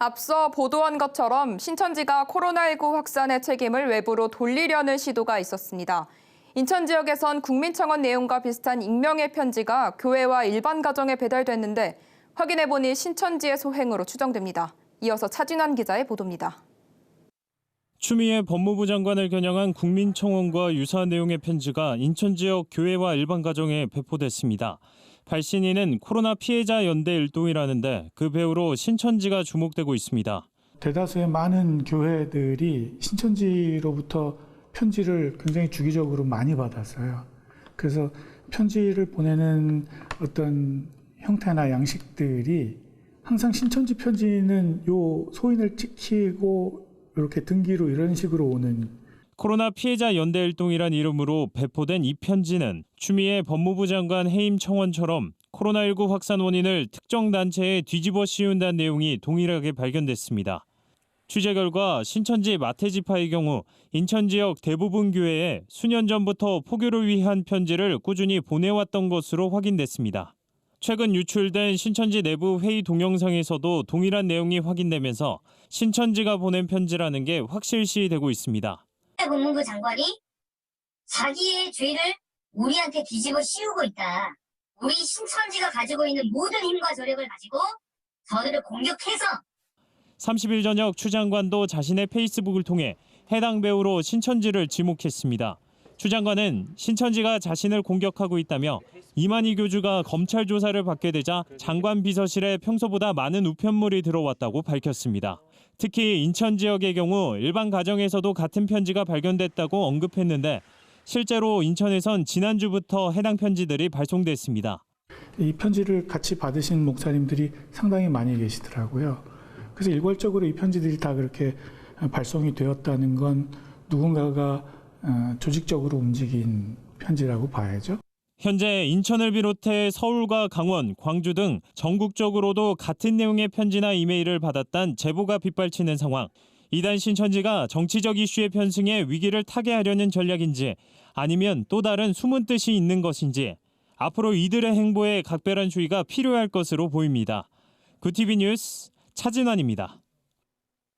앞서 보도한 것처럼 신천지가 코로나19 확산의 책임을 외부로 돌리려는 시도가 있었습니다. 인천 지역에선 국민청원 내용과 비슷한 익명의 편지가 교회와 일반 가정에 배달됐는데 확인해보니 신천지의 소행으로 추정됩니다. 이어서 차진환 기자의 보도입니다. 추미애 법무부 장관을 겨냥한 국민청원과 유사한 내용의 편지가 인천 지역 교회와 일반 가정에 배포됐습니다. 발신인은 코로나 피해자 연대 일동이라는데 그 배우로 신천지가 주목되고 있습니다. 대다수의 많은 교회들이 신천지로부터 편지를 굉장히 주기적으로 많이 받았어요. 그래서 편지를 보내는 어떤 형태나 양식들이 항상 신천지 편지는 요 소인을 찍히고 이렇게 등기로 이런 식으로 오는 코로나 피해자 연대 일동이란 이름으로 배포된 이 편지는 추미애 법무부 장관 해임 청원처럼 코로나19 확산 원인을 특정 단체에 뒤집어 씌운다는 내용이 동일하게 발견됐습니다. 취재 결과 신천지 마태지파의 경우 인천 지역 대부분 교회에 수년 전부터 포교를 위한 편지를 꾸준히 보내왔던 것으로 확인됐습니다. 최근 유출된 신천지 내부 회의 동영상에서도 동일한 내용이 확인되면서 신천지가 보낸 편지라는 게 확실시되고 있습니다. 법무부 장관이 자기의 죄를 우리한테 뒤집어 씌우고 있다. 우리 신천지가 가지고 있는 모든 힘과 저력을 가지고 저들을 공격해서 30일 저녁 추 장관도 자신의 페이스북을 통해 해당 배우로 신천지를 지목했습니다. 추 장관은 신천지가 자신을 공격하고 있다며 이만희 교주가 검찰 조사를 받게 되자 장관 비서실에 평소보다 많은 우편물이 들어왔다고 밝혔습니다. 특히 인천 지역의 경우 일반 가정에서도 같은 편지가 발견됐다고 언급했는데 실제로 인천에선 지난주부터 해당 편지들이 발송됐습니다. 이 편지를 같이 받으신 목사님들이 상당히 많이 계시더라고요. 그래서 일괄적으로 이 편지들이 다 그렇게 발송이 되었다는 건 누군가가 어, 조직적으로 움직인 편지라고 봐야죠. 현재 인천을 비롯해 서울과 강원, 광주 등 전국적으로도 같은 내용의 편지나 이메일을 받았단 제보가 빗발치는 상황. 이단 신천지가 정치적 이슈의 편승에 위기를 타개하려는 전략인지 아니면 또 다른 숨은 뜻이 있는 것인지 앞으로 이들의 행보에 각별한 주의가 필요할 것으로 보입니다. 구티비 뉴스 차진환입니다.